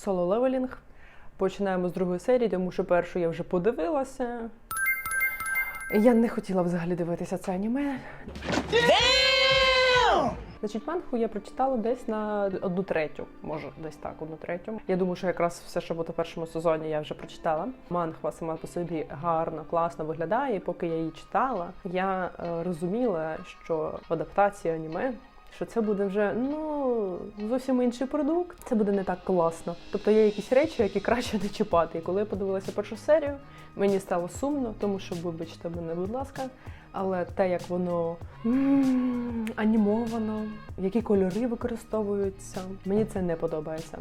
соло левелінг. Починаємо з другої серії, тому що першу я вже подивилася. Я не хотіла взагалі дивитися це аніме. Значить, мангу я прочитала десь на одну третю, може, десь так, одну третю. Я думаю, що якраз все, що було в першому сезоні, я вже прочитала. Мангва сама по собі гарно, класно виглядає. І поки я її читала, я е, розуміла, що адаптація аніме. Що це буде вже ну зовсім інший продукт, це буде не так класно. Тобто є якісь речі, які краще не чіпати. І коли я подивилася першу серію, мені стало сумно, тому що вибачте мене, будь ласка, але те, як воно м, анімовано, які кольори використовуються, мені це не подобається.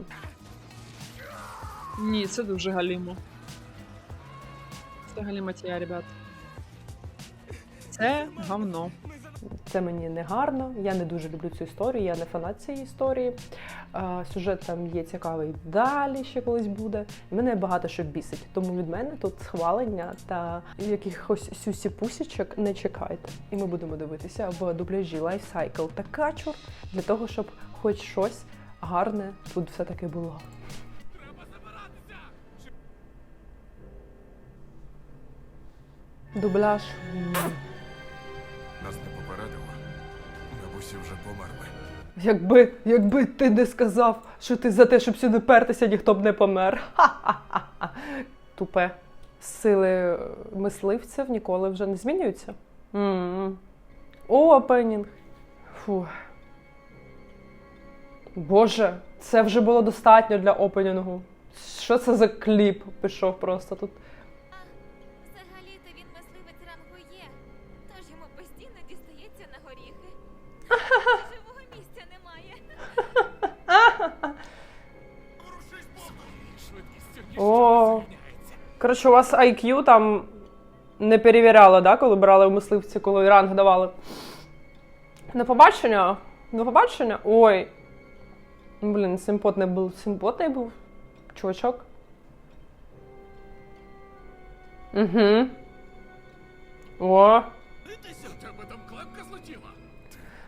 Ні, це дуже галімо. Це галіматія, ребят. Це говно. Це мені не гарно. Я не дуже люблю цю історію, я не фанат цієї історії. Сюжет там є цікавий далі, ще колись буде. Мене багато що бісить. Тому від мене тут схвалення та якихось сюсі-пусічок не чекайте. І ми будемо дивитися в дубляжі Lifecycle та Качур для того, щоб хоч щось гарне тут все-таки було. Дубляж. Нас не попередило. Бабусі вже померли. Якби, якби ти не сказав, що ти за те, щоб сюди пертися, ніхто б не помер. Ха-ха-ха. Тупе. Сили е, мисливців ніколи вже не змінюються. М. Опенінг. Фу. Боже, це вже було достатньо для опенінгу. Що це за кліп пішов просто тут? Коротше, у вас IQ там не перевіряли, да, коли брали в мисливці, коли ранг давали. На побачення? На побачення? Ой. Блін, симпотний був. Симпотний був. Чувачок. Угу. О.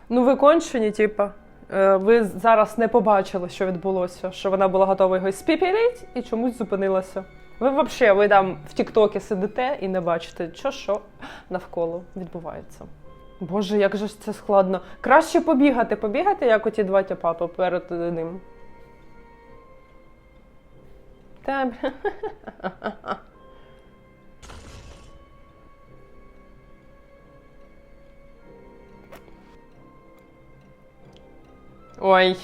Ну, ви кончені, типа. Е, Ви зараз не побачили, що відбулося, що вона була готова його спіпірить і чомусь зупинилася. Ви взагалі, ви там в Тіктокі сидите і не бачите, що що навколо відбувається. Боже, як же ж це складно. Краще побігати, побігати, як оті два тіпа перед ним. Та. Ой.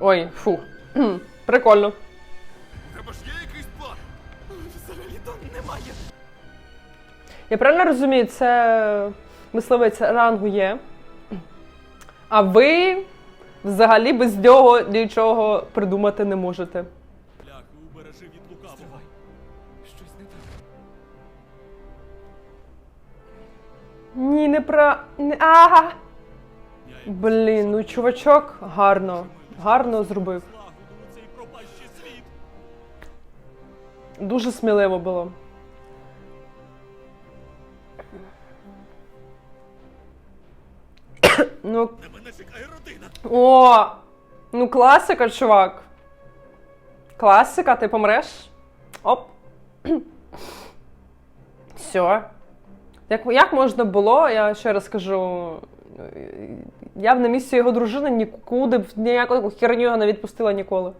Ой, фу. Прикольно. Я правильно розумію, це мисливець рангу є. А ви взагалі без нього нічого придумати не можете. Бляхи, убережи від лукавого. Ні, не про. Ага. Блін, ну чувачок гарно. Гарно зробив. Дуже сміливо було. ну. О! Ну, класика, чувак. Класика, ти помреш. Оп. Все. Як, як можна було, я ще раз кажу. Я б на місці його дружини нікуди б ніяку херню не відпустила ніколи.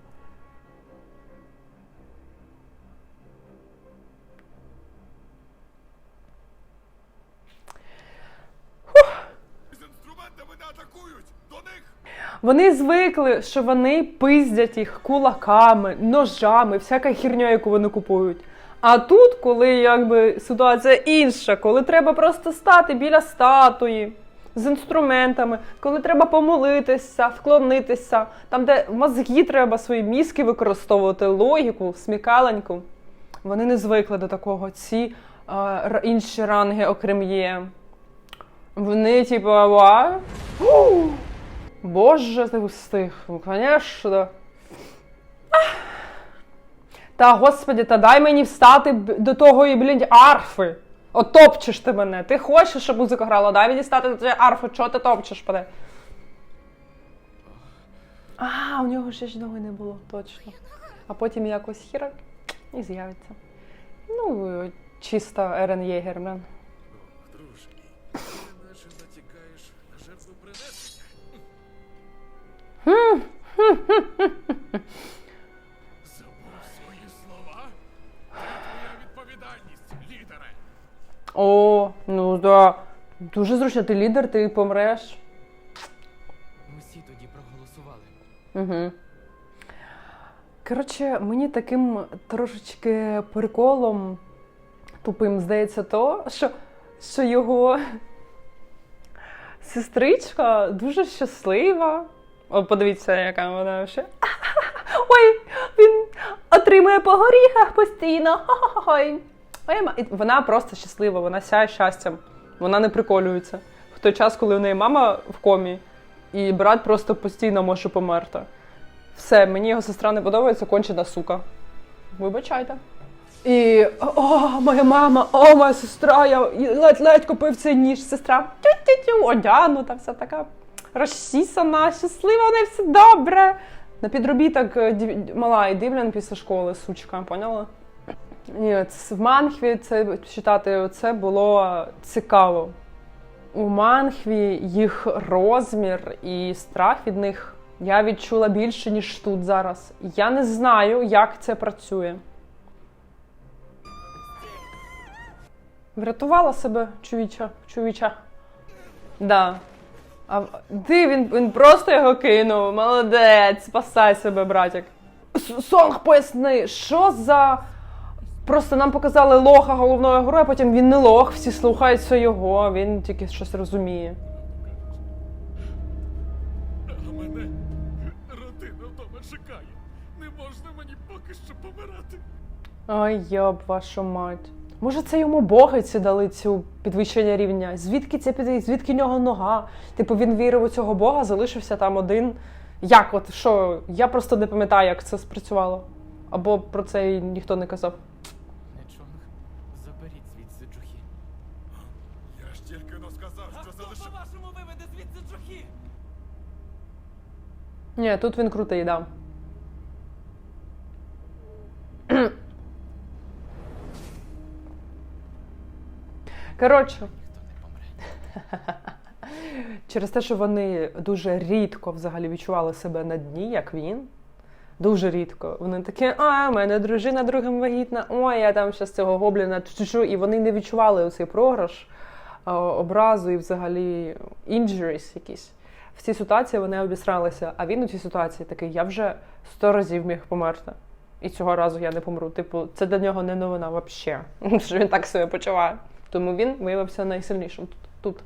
Вони звикли, що вони пиздять їх кулаками, ножами, всяка херня, яку вони купують. А тут, коли якби ситуація інша, коли треба просто стати біля статуї з інструментами, коли треба помолитися, вклонитися, там, де мозги треба свої мізки використовувати, логіку, смікаленьку. Вони не звикли до такого. Ці е, інші ранги, окрім є. Вони, типу, ва? Боже, ти встиг, ну, звісно. Та господі, та дай мені встати до того і, блін, арфи. От топчеш ти мене. Ти хочеш, щоб музика грала, дай мені стати до цієї арфи, чого ти топчеш мене? А, у нього ще ж ноги не було, точно. А потім якось хірак і з'явиться. Ну, чисто Ерен Єгермен. Друже ти наче натякаєш на жертвопринесення. Забув свої слова? Це твоя відповідальність, лідере. О, ну да. Дуже зручно, ти лідер, ти помреш. Усі тоді проголосували. Угу. Коротше, мені таким трошечки приколом тупим здається то, що, що його сестричка дуже щаслива. О, подивіться, яка вона ще. Ой, він отримує по горіхах постійно. Ой. Вона просто щаслива, вона сяє щастям. Вона не приколюється. В той час, коли у неї мама в комі, і брат просто постійно може померти. Все, мені його сестра не подобається, кончена сука. Вибачайте. І о, моя мама, о, моя сестра, я ледь-ледь купив цей ніж. Сестра тю-тю-тю, одягнута, вся така розчісана, щаслива, в неї все добре. На підробіток е, мала і дивлян після школи, сучка, поняла? Ні, в Манхві це читати це було цікаво. У Манхві їх розмір і страх від них я відчула більше, ніж тут зараз. Я не знаю, як це працює. Врятувала себе, чувіча, чувіча. Да. А ти він, він просто його кинув. Молодець, спасай себе, братик. Сонг, поясни, що за. Просто нам показали лоха головного героя, потім він не лох, всі слухаються його, він тільки щось розуміє. А мене родина вдома чекає. Не можна мені поки що помирати. Ой, йоб, вашу мать. Може, це йому боги ці дали цю підвищення рівня? Звідки це під... звідки нього нога? Типу він вірив у цього бога, залишився там один. Як от що? Я просто не пам'ятаю, як це спрацювало. Або про це й ніхто не казав. Заберіть звідси. Я ж тільки но сказав, що залишив. по-вашому виведе звідси Джухі? Ні, тут він крутий, да. Коротше, через те, що вони дуже рідко взагалі відчували себе на дні, як він. Дуже рідко. Вони такі, а, мене дружина другим вагітна, ой, я там ще з цього гобліна, чу-чу-чу». і вони не відчували цей програш, образу і взагалі injuries якісь. В цій ситуації вони обісралися, а він у цій ситуації такий, я вже сто разів міг померти. І цього разу я не помру. Типу, це для нього не новина взагалі, що він так себе почуває. Тому він виявився найсильнішим тут. тут.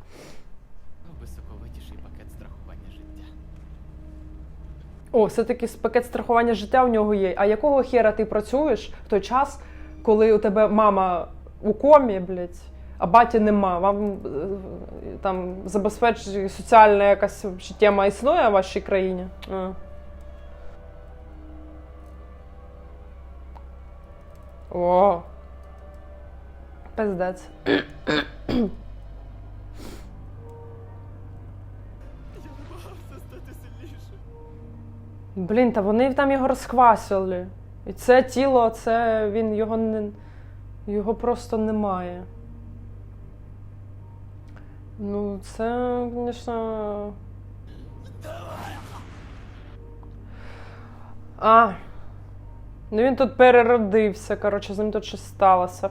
Високовитіший пакет страхування життя. О, все-таки пакет страхування життя у нього є. А якого хера ти працюєш в той час, коли у тебе мама у комі, блядь, а баті нема? Вам е, там забезпечує соціальна якась тема існує в вашій країні? А. О. Пиздець. Блін, та вони там його розквасили. І це тіло, це він його не. Його просто немає. Ну, це, звісно. А. Ну він тут переродився, коротше, з ним тут щось сталося.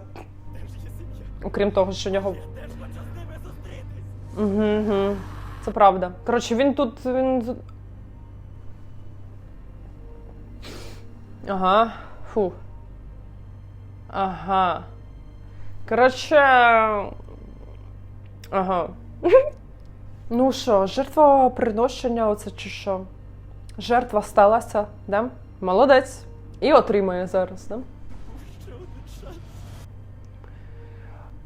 Окрім того, що в нього. Угу. Це правда. Коротше, він тут. Він... Ага. Фу. Ага. Коротше. Ага. ну що, жертвоприношення, оце чи що? Жертва сталася, да? Молодець. І отримає зараз, да?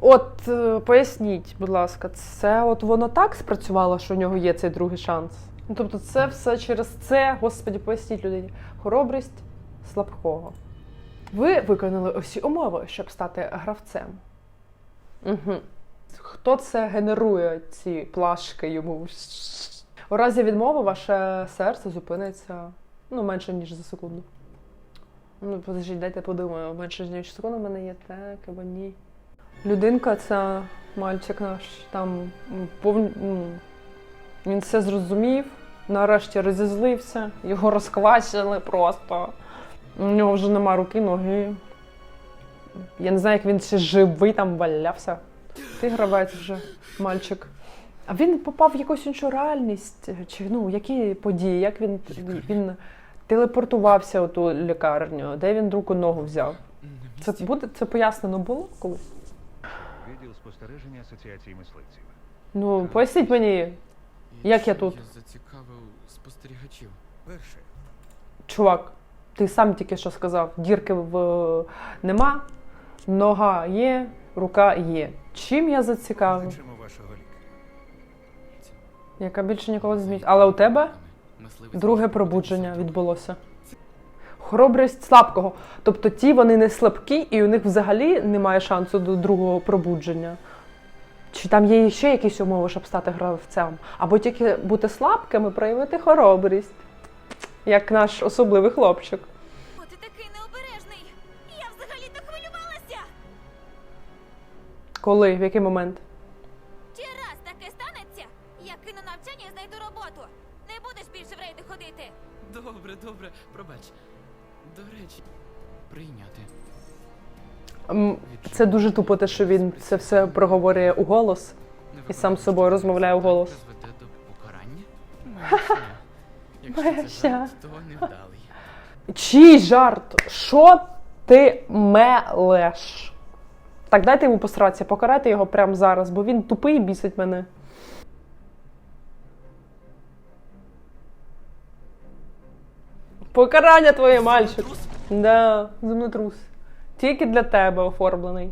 От е, поясніть, будь ласка, це от воно так спрацювало, що в нього є цей другий шанс. Ну, тобто, це все через це, господі, поясніть людині. Хоробрість слабкого. Ви виконали усі умови, щоб стати гравцем. Угу. Хто це генерує ці плашки йому? У разі відмови ваше серце зупиниться ну, менше, ніж за секунду. Ну, подождіть, дайте подумаю, менше ніж секунду в мене є так або ні. Людинка це мальчик наш. Там м, пов... він все зрозумів, нарешті розізлився, його розквачили просто. У нього вже нема руки, ноги. Я не знаю, як він ще живий там валявся. Ти гравець вже, мальчик. А він попав в якусь іншу реальність? Чи ну, які події? Як він, він телепортувався у ту лікарню? Де він другу ногу взяв? Це буде це пояснено було колись? Спостереження Асоціації мисливців. Ну, поясніть мені, як я тут? Я зацікавив спостерігачів. Перше, чувак, ти сам тільки що сказав, дірки в нема, нога є, рука є. Чим я зацікавив? кличемо вашого лікаря. Яка більше ніколи не змінить. Але у тебе Мисливець друге пробудження відбулося. Хоробрість слабкого. Тобто ті вони не слабкі, і у них взагалі немає шансу до другого пробудження. Чи там є ще якісь умови, щоб стати гравцем? Або тільки бути слабким і проявити хоробрість, як наш особливий хлопчик. О, ти такий необережний. Я взагалі то хвилювалася. Коли? В який момент? Це дуже тупо, те, що він це все проговорює у голос. І сам з собою розмовляє до покарання? Якщо то невдалий. Чий жарт? Що ти мелеш? Так, дайте йому посратися, покарайте його прямо зараз, бо він тупий і бісить мене. Покарання твоє, мальчик. Да, землетрус. Тільки для тебе оформлений.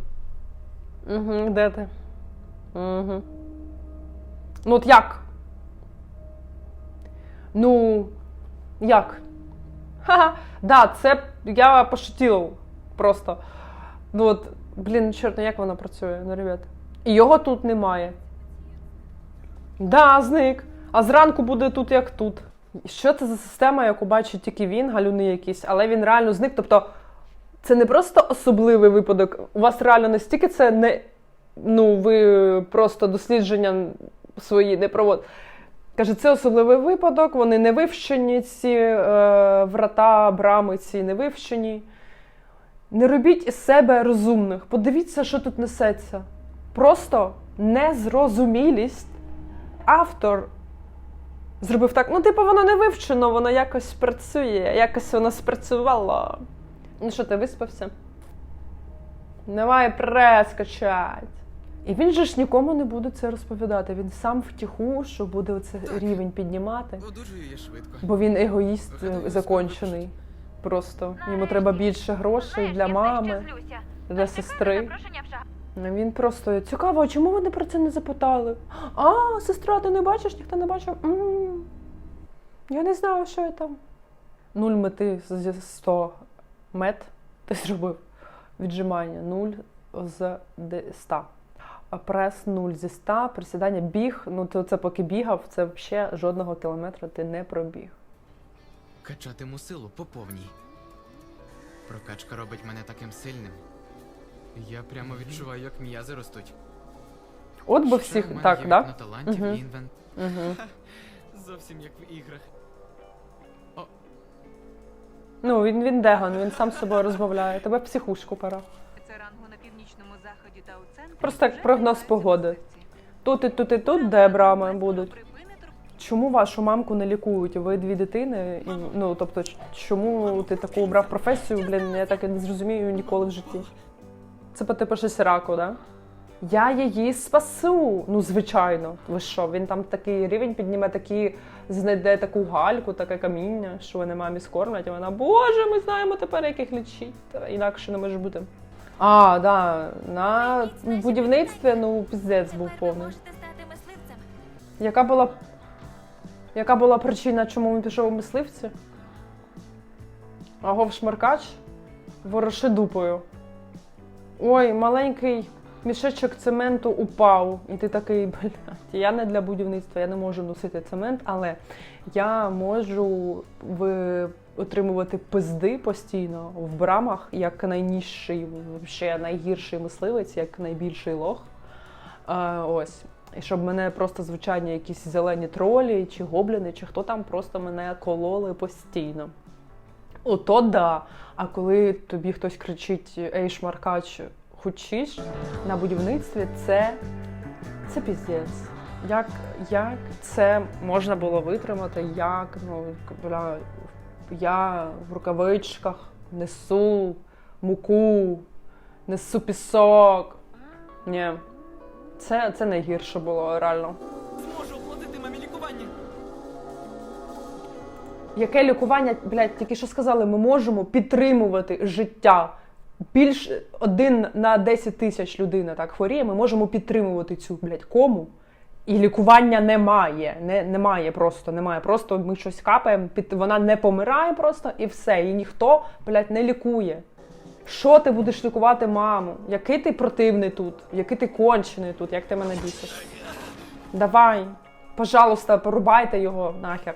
Угу, де ти? Угу. Ну от як? Ну, як? Ха-ха. Да, це я пошутів просто. Ну от, блін, чорт, ну як воно працює, ну, ребят. І його тут немає. Да, зник. А зранку буде тут як тут. Що це за система, яку бачить тільки він, галюни якісь, але він реально зник. Тобто, це не просто особливий випадок. У вас реально настільки це не. Ну, ви просто дослідження свої не проводите. Каже, це особливий випадок, вони не вивчені, ці е, врата, брами ці не вивчені. Не робіть із себе розумних. Подивіться, що тут несеться. Просто незрозумілість. Автор зробив так. Ну, типу, воно не вивчено, воно якось працює, якось воно спрацювало. Ну що, ти виспався? Давай прес качать. І він же ж нікому не буде це розповідати. Він сам втіху, що буде оце рівень піднімати. Одужую я швидко. Бо він егоїст е, Вигадую закончений. Просто йому треба більше грошей для мами, для сестри. Він просто цікаво, а чому вони про це не запитали? А, сестра, ти не бачиш, ніхто не бачив. м Я не знаю, що я там. Нуль мети зі 100 мет ти зробив. Віджимання 0 з 100. Прес 0 зі 100, присідання, біг. Ну, то це поки бігав, це взагалі жодного кілометра ти не пробіг. Качатиму силу по повній. Прокачка робить мене таким сильним. Я прямо відчуваю, як м'язи ростуть. От би Ще всіх. мене Так, є да? талантів і інвент. Угу. Зовсім як в іграх. Ну, він, він деган, він сам з собою розмовляє. Тебе в психушку пора. Це рангу на північному заході та у центрі. Просто як прогноз погоди. Тут і тут, і тут, де брами будуть. Чому вашу мамку не лікують? Ви дві дитини, і ну тобто, чому ти таку обрав професію? Блін, я так і не зрозумію ніколи в житті. Це по типу щось раку, да? Я її спасу. Ну, звичайно. Ви що? Він там такий рівень підніме, такі знайде таку гальку, таке каміння, що вони мамі скормлять, і вона, боже, ми знаємо тепер, як їх лічить. Інакше не може бути. А, да, на будівництві, ну, піздець був повний. Яка була, яка була причина, чому він пішов у мисливці? Агов шмаркач? Вороши дупою. Ой, маленький мішечок цементу упав, і ти такий, блядь, я не для будівництва, я не можу носити цемент, але я можу в... отримувати пизди постійно в брамах як найніжчий, ще найгірший мисливець, як найбільший лох. А, ось. І щоб мене просто звичайні якісь зелені тролі чи гобліни, чи хто там просто мене кололи постійно. Ото да. А коли тобі хтось кричить Ей, шмаркач, хочеш на будівництві, це, це піздець. Як, як це можна було витримати? Як ну, бля, я в рукавичках несу муку, несу пісок. Ні. Це, це найгірше було реально. Зможу оплатити мамі лікування. Яке лікування, блядь, тільки що сказали, ми можемо підтримувати життя. Більш один на 10 тисяч людина так хворіє, ми можемо підтримувати цю, блядь, кому. І лікування немає. Не, немає просто, немає. Просто ми щось капаємо, під, вона не помирає просто і все. І ніхто, блядь, не лікує. Що ти будеш лікувати маму? Який ти противний тут? Який ти кончений тут? Як ти мене бісиш? Давай, пожалуйста, порубайте його нахер.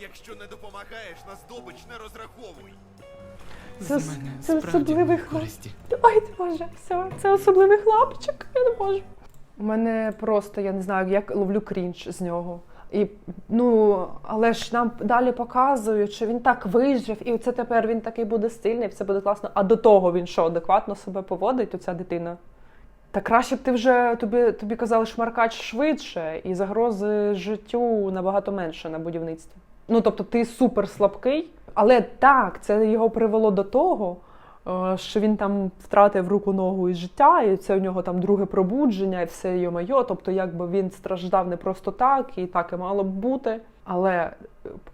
Якщо не допомагаєш, на здобич не розраховуй. Це, З мене це особливий мало хлоп. користі. Ой, боже, все, це особливий хлопчик, я не можу. У мене просто, я не знаю, як ловлю крінж з нього. І, ну, але ж нам далі показують, що він так вижив, і це тепер він такий буде стильний, все буде класно. А до того він що, адекватно себе поводить, оця дитина? Та краще б ти вже тобі, тобі казали шмаркач швидше, і загрози життю набагато менше на будівництві. Ну, тобто, ти супер слабкий, але так, це його привело до того, е, що він там втратив руку, ногу і життя, і це у нього там друге пробудження, і все йо-майо. Тобто, якби він страждав не просто так, і так і мало б бути. Але е,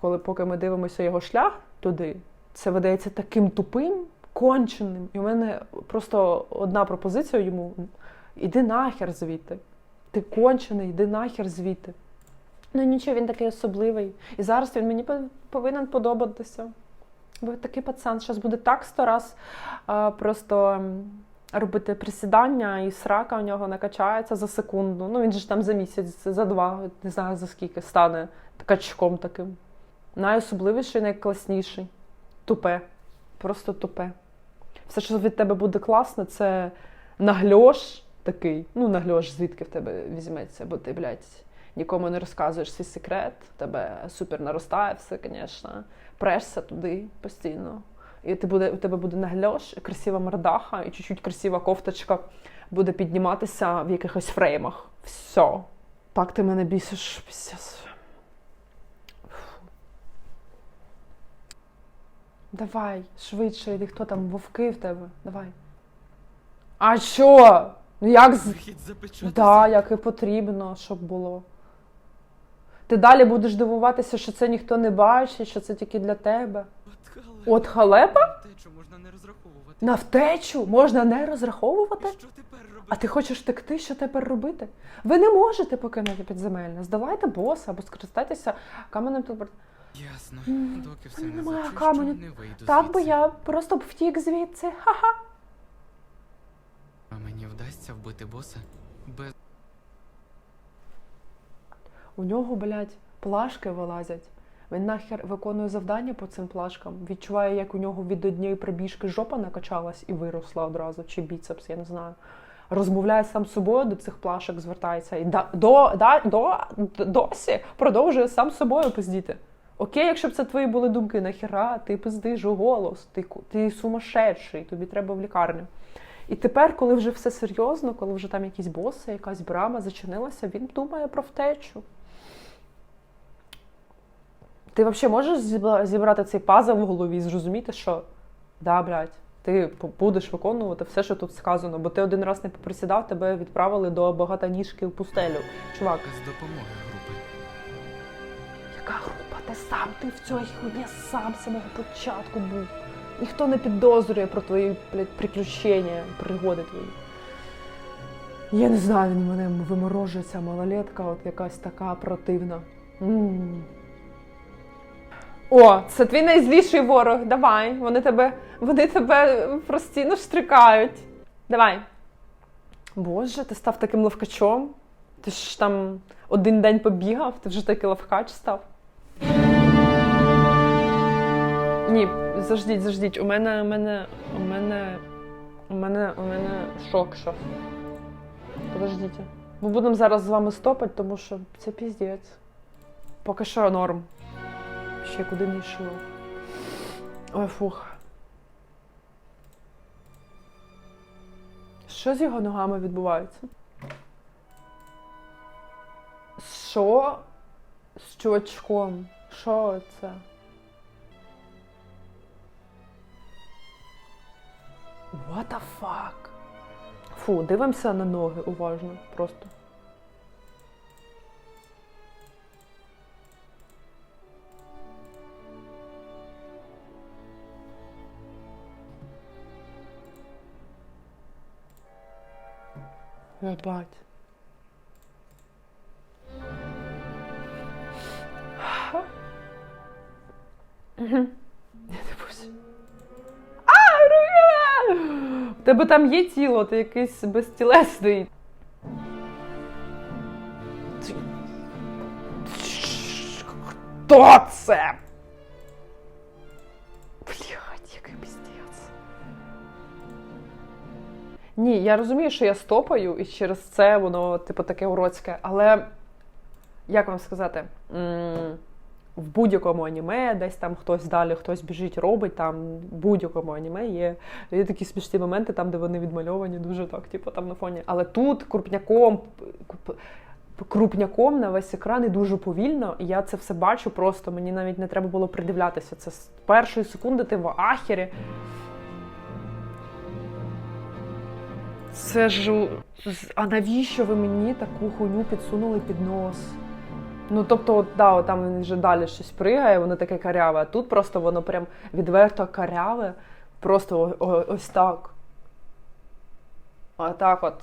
коли поки ми дивимося його шлях туди, це видається таким тупим, конченим. І у мене просто одна пропозиція йому: іди нахер звідти. Ти кончений, іди нахер звідти. Ну нічого, він такий особливий. І зараз він мені повинен подобатися. Бо такий пацан зараз буде так сто раз а, просто робити присідання, і срака у нього накачається за секунду. Ну він же ж там за місяць, за два, не знаю за скільки, стане качком таким. Найособливіший, найкласніший. Тупе. Просто тупе. Все, що від тебе буде класно, це нагльош такий. Ну, нагльош, звідки в тебе візьметься, бо ти, блядь, нікому не розказуєш свій секрет, тебе супер наростає все, звісно. Прешся туди постійно. І ти буде, у тебе буде нагльош, красива мордаха і чуть-чуть красива кофточка буде підніматися в якихось фреймах. Все. Так ти мене бісиш. Давай, швидше, йди, хто там, вовки в тебе? Давай. А що? Ну як з. Да, як і потрібно, щоб було. Ти далі будеш дивуватися, що це ніхто не бачить, що це тільки для тебе. От халепа. От халепа? Течу можна не розраховувати. На втечу можна не розраховувати? Що тепер робити? А ти хочеш втекти, що тепер робити? Ви не можете покинути підземельне. Здавайте боса або скористайтеся каменем телепорт. Ясно. Доки все не немає зачищу, каменю. не вийду Так би звідси. я просто б втік звідси. Ха-ха. А мені вдасться вбити боса без У нього, блядь, плашки вилазять. Він нахер виконує завдання по цим плашкам. Відчуває, як у нього від однієї прибіжки жопа накачалась і виросла одразу, чи біцепс, я не знаю. Розмовляє сам з собою до цих плашок, звертається і да, до, да, до, досі продовжує сам з собою пиздіти. Окей, якщо б це твої були думки, нахіра, ти пиздиш у голос, ти, ти сумасшедший, тобі треба в лікарню. І тепер, коли вже все серйозно, коли вже там якісь боси, якась брама зачинилася, він думає про втечу. Ти взагалі можеш зібрати цей пазл в голові і зрозуміти, що да, блядь, ти будеш виконувати все, що тут сказано, бо ти один раз не поприсідав, тебе відправили до багатоніжки в пустелю. Чувак, без допомоги групи. яка група? Ти сам, ти в цій хуйні сам з самого початку був. Ніхто не підозрює про твої блядь, приключення, пригоди твої. Я не знаю, він мене виморожує ця малолетка, от якась така противна. м О, це твій найзліший ворог. Давай. Вони тебе, вони тебе постійно штрикають. Давай. Боже, ти став таким ловкачом? Ти ж там один день побігав, ти вже такий ловкач став. Ні, заждіть, заждіть. У мене, у мене, у мене, у мене, у мене шок ще. Подождіть. Ми будемо зараз з вами стопати, тому що це піздець. Поки що норм. Ще куди не йшло. Ой, фух. Що з його ногами відбувається? Що з чувачком? Що це? What the fuck? Фу, дивимося на ноги уважно просто. Ебать. Я не пусть. А, рука! У тебе там є тіло, ти якийсь безтілесний. Хто це? Ні, я розумію, що я стопаю, і через це воно, типу, таке уродське, але як вам сказати? В будь-якому аніме, десь там хтось далі, хтось біжить, робить, там в будь-якому аніме є, є такі смішні моменти, там, де вони відмальовані дуже так, типу там на фоні. Але тут крупняком, крупняком на весь екран і дуже повільно, і я це все бачу просто. Мені навіть не треба було придивлятися. Це з першої секунди ти в ахері. Це ж. А навіщо ви мені таку хуйню підсунули під нос? Ну, тобто, от, да, от там він вже далі щось пригає, воно таке каряве, а тут просто воно прям відверто каряве, просто о- о- ось так. Отак от.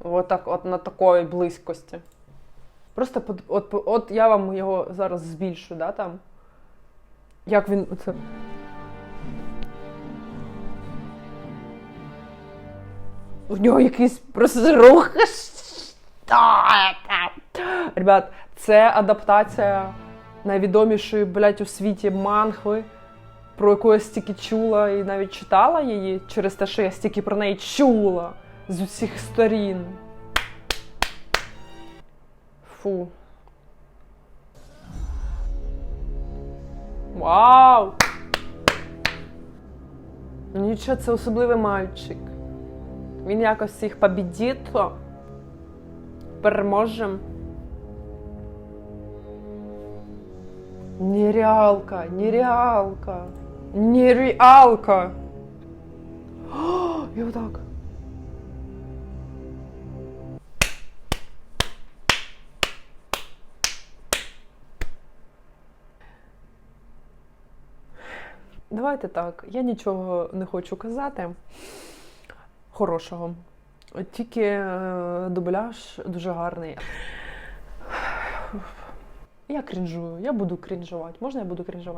Отак, от на такої близькості. Просто под- от, от я вам його зараз збільшу, да, там. Як він. Оце... У нього якийсь просто рух. Ребят, це адаптація найвідомішої, блядь, у світі манхви, про яку я стільки чула і навіть читала її через те, що я стільки про неї чула з усіх сторін. Фу. Вау! Нічого, це особливий мальчик. Він якось всіх побідіть. Переможем. Нереалка, нереалка, нереалка. І отак. Давайте так. Я нічого не хочу казати хорошого. От Тільки е, дубляж дуже гарний. Я крінжую, я буду крінжувати. Можна я буду крінжувати?